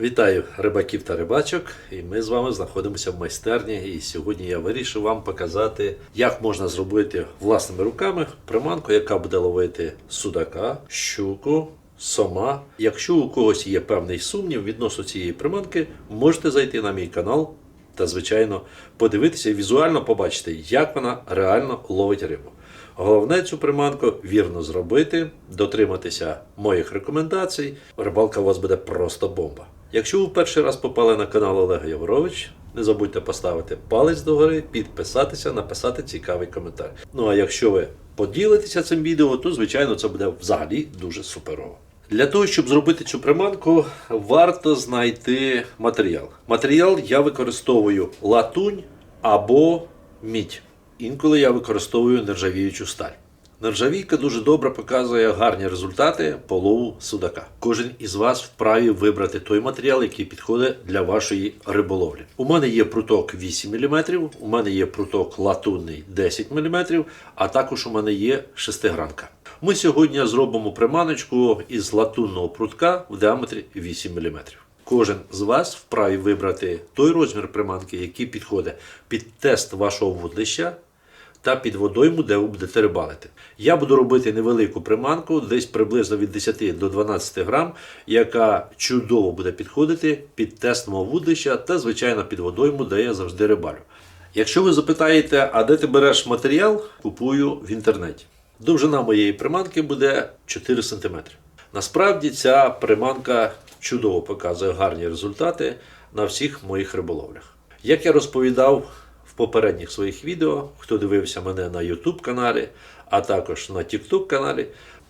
Вітаю рибаків та рибачок, і ми з вами знаходимося в майстерні. І сьогодні я вирішив вам показати, як можна зробити власними руками приманку, яка буде ловити судака, щуку, сома. Якщо у когось є певний сумнів відносно цієї приманки, можете зайти на мій канал та, звичайно, подивитися і візуально побачити, як вона реально ловить рибу. Головне цю приманку вірно зробити, дотриматися моїх рекомендацій. Рибалка у вас буде просто бомба. Якщо ви перший раз попали на канал Олега Яворович, не забудьте поставити палець догори, підписатися, написати цікавий коментар. Ну а якщо ви поділитеся цим відео, то звичайно це буде взагалі дуже суперово. Для того, щоб зробити цю приманку, варто знайти матеріал. Матеріал я використовую латунь або мідь. Інколи я використовую нержавіючу сталь. Нержавійка дуже добре показує гарні результати по лову судака. Кожен із вас вправі вибрати той матеріал, який підходить для вашої риболовлі. У мене є пруток 8 мм, у мене є пруток латунний 10 мм, а також у мене є шестигранка. Ми сьогодні зробимо приманочку із латунного прутка в діаметрі 8 мм. Кожен з вас вправі вибрати той розмір приманки, який підходить під тест вашого вудлища та під водойму, де ви будете рибалити. Я буду робити невелику приманку, десь приблизно від 10 до 12 грам, яка чудово буде підходити під тест мого вудлища та, звичайно, під водойму, де я завжди рибалю. Якщо ви запитаєте, а де ти береш матеріал, купую в інтернеті. Довжина моєї приманки буде 4 см. Насправді ця приманка чудово показує гарні результати на всіх моїх риболовлях. Як я розповідав попередніх своїх відео, хто дивився мене на YouTube каналі, а також на TikTok каналі,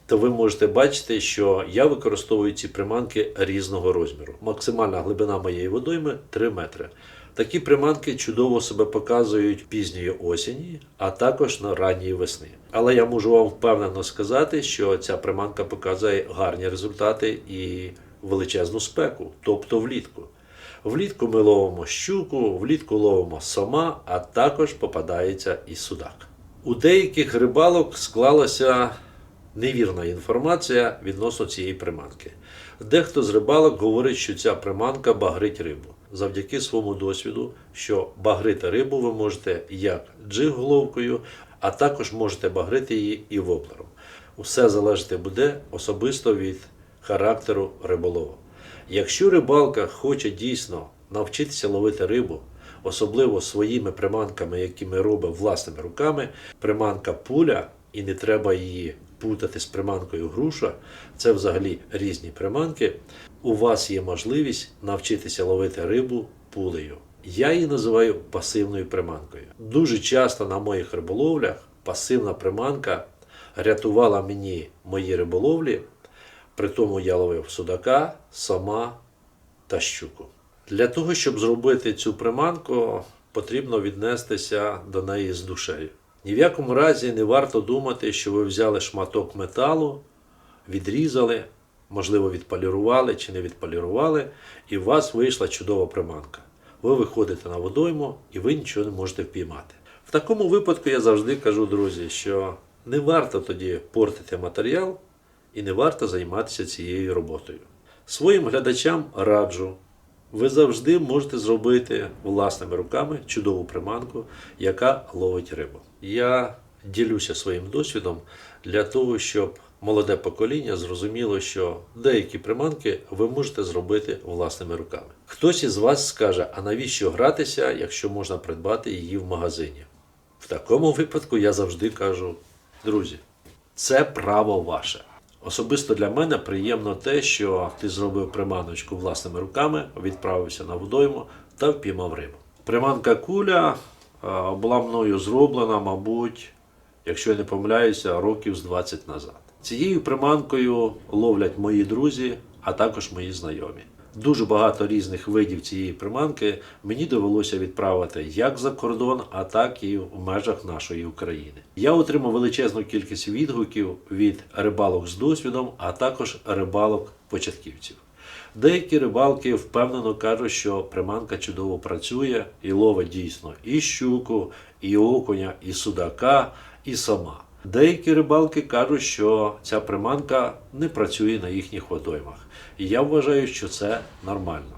то ви можете бачити, що я використовую ці приманки різного розміру. Максимальна глибина моєї водойми 3 метри. Такі приманки чудово себе показують пізньої осені, а також на ранньої весни. Але я можу вам впевнено сказати, що ця приманка показує гарні результати і величезну спеку, тобто влітку. Влітку ми ловимо щуку, влітку ловимо сома, а також попадається і судак. У деяких рибалок склалася невірна інформація відносно цієї приманки. Дехто з рибалок говорить, що ця приманка багрить рибу. Завдяки своєму досвіду, що багрити рибу ви можете як джиг-головкою, а також можете багрити її і воблером. Усе залежати буде особисто від характеру риболова. Якщо рибалка хоче дійсно навчитися ловити рибу, особливо своїми приманками, які ми робимо власними руками, приманка пуля, і не треба її путати з приманкою груша, це взагалі різні приманки. У вас є можливість навчитися ловити рибу пулею. Я її називаю пасивною приманкою. Дуже часто на моїх риболовлях пасивна приманка рятувала мені мої риболовлі. При тому я ловив судака, сома та щуку. Для того, щоб зробити цю приманку, потрібно віднестися до неї з душею. Ні в якому разі не варто думати, що ви взяли шматок металу, відрізали, можливо, відполірували чи не відполірували, і у вас вийшла чудова приманка. Ви виходите на водойму і ви нічого не можете впіймати. В такому випадку я завжди кажу, друзі, що не варто тоді портити матеріал і не варто займатися цією роботою. Своїм глядачам раджу, ви завжди можете зробити власними руками чудову приманку, яка ловить рибу. Я ділюся своїм досвідом для того, щоб молоде покоління зрозуміло, що деякі приманки ви можете зробити власними руками. Хтось із вас скаже, а навіщо гратися, якщо можна придбати її в магазині? В такому випадку я завжди кажу, друзі, це право ваше. Особисто для мене приємно те, що ти зробив приманочку власними руками, відправився на водойму та впіймав рибу. Приманка куля була мною зроблена, мабуть, якщо я не помиляюся, років з 20 назад. Цією приманкою ловлять мої друзі, а також мої знайомі. Дуже багато різних видів цієї приманки мені довелося відправити як за кордон, а так і в межах нашої України. Я отримав величезну кількість відгуків від рибалок з досвідом, а також рибалок початківців. Деякі рибалки впевнено кажуть, що приманка чудово працює і ловить дійсно і щуку, і окуня, і судака, і сама. Деякі рибалки кажуть, що ця приманка не працює на їхніх водоймах. І я вважаю, що це нормально.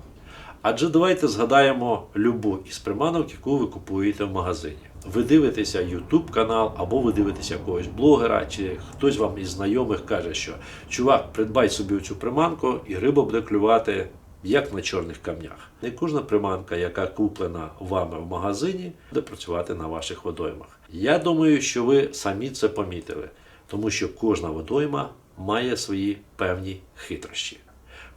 Адже давайте згадаємо любу із приманок, яку ви купуєте в магазині. Ви дивитеся YouTube канал, або ви дивитеся якогось блогера, чи хтось вам із знайомих каже, що чувак, придбай собі цю приманку, і риба буде клювати як на чорних камнях. Не кожна приманка, яка куплена вами в магазині, буде працювати на ваших водоймах. Я думаю, що ви самі це помітили, тому що кожна водойма має свої певні хитрощі.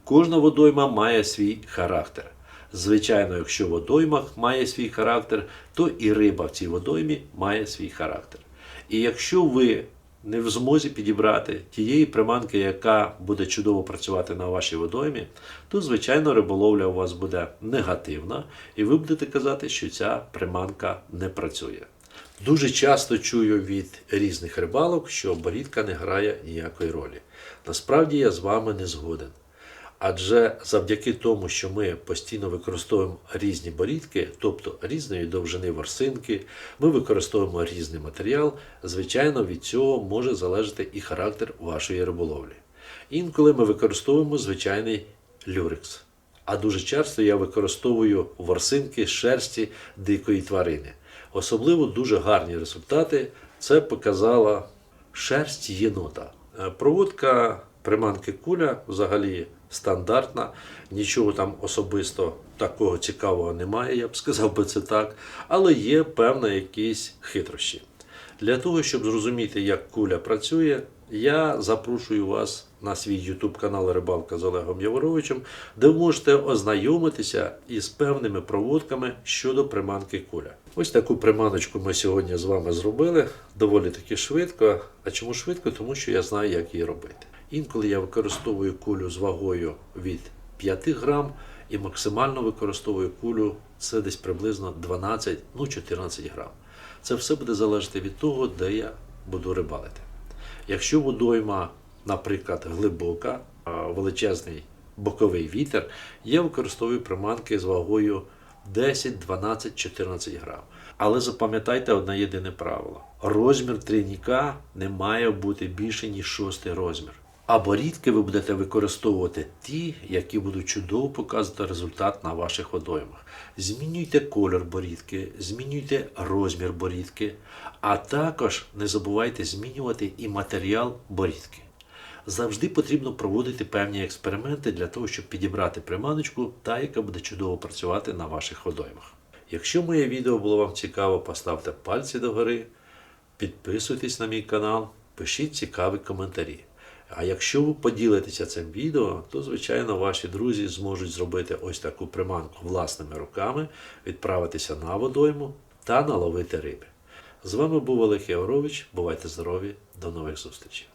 Кожна водойма має свій характер. Звичайно, якщо водойма має свій характер, то і риба в цій водоймі має свій характер. І якщо ви не в змозі підібрати тієї приманки, яка буде чудово працювати на вашій водоймі, то звичайно риболовля у вас буде негативна, і ви будете казати, що ця приманка не працює. Дуже часто чую від різних рибалок, що борідка не грає ніякої ролі. Насправді я з вами не згоден. Адже завдяки тому, що ми постійно використовуємо різні борідки, тобто різної довжини ворсинки, ми використовуємо різний матеріал, звичайно, від цього може залежати і характер вашої риболовлі. Інколи ми використовуємо звичайний люрекс. А дуже часто я використовую ворсинки шерсті дикої тварини. Особливо дуже гарні результати це показала шерсть єнота. Е, Проводка приманки куля взагалі стандартна, нічого там особисто такого цікавого немає, я б сказав би це так, але є певні якісь хитрощі. Для того, щоб зрозуміти, як куля працює, я запрошую вас на свій YouTube канал Рибалка з Олегом Яворовичем, де ви можете ознайомитися із певними проводками щодо приманки куля. Ось таку приманочку ми сьогодні з вами зробили доволі таки швидко. А чому швидко? Тому що я знаю, як її робити. Інколи я використовую кулю з вагою від 5 грам і максимально використовую кулю це десь приблизно 12, ну 14 грам. Це все буде залежати від того, де я буду рибалити. Якщо водойма, наприклад, глибока, величезний боковий вітер, я використовую приманки з вагою 10, 12, 14 грам. Але запам'ятайте одне єдине правило: розмір трійника не має бути більше, ніж шостий розмір. А борідки ви будете використовувати ті, які будуть чудово показувати результат на ваших водоймах. Змінюйте колір борідки, змінюйте розмір борідки, а також не забувайте змінювати і матеріал борідки. Завжди потрібно проводити певні експерименти для того, щоб підібрати приманочку, та яка буде чудово працювати на ваших водоймах. Якщо моє відео було вам цікаво, поставте пальці догори, підписуйтесь на мій канал, пишіть цікаві коментарі. А якщо ви поділитеся цим відео, то звичайно ваші друзі зможуть зробити ось таку приманку власними руками, відправитися на водойму та наловити риби. З вами був Олег Яворович. Бувайте здорові, до нових зустрічей!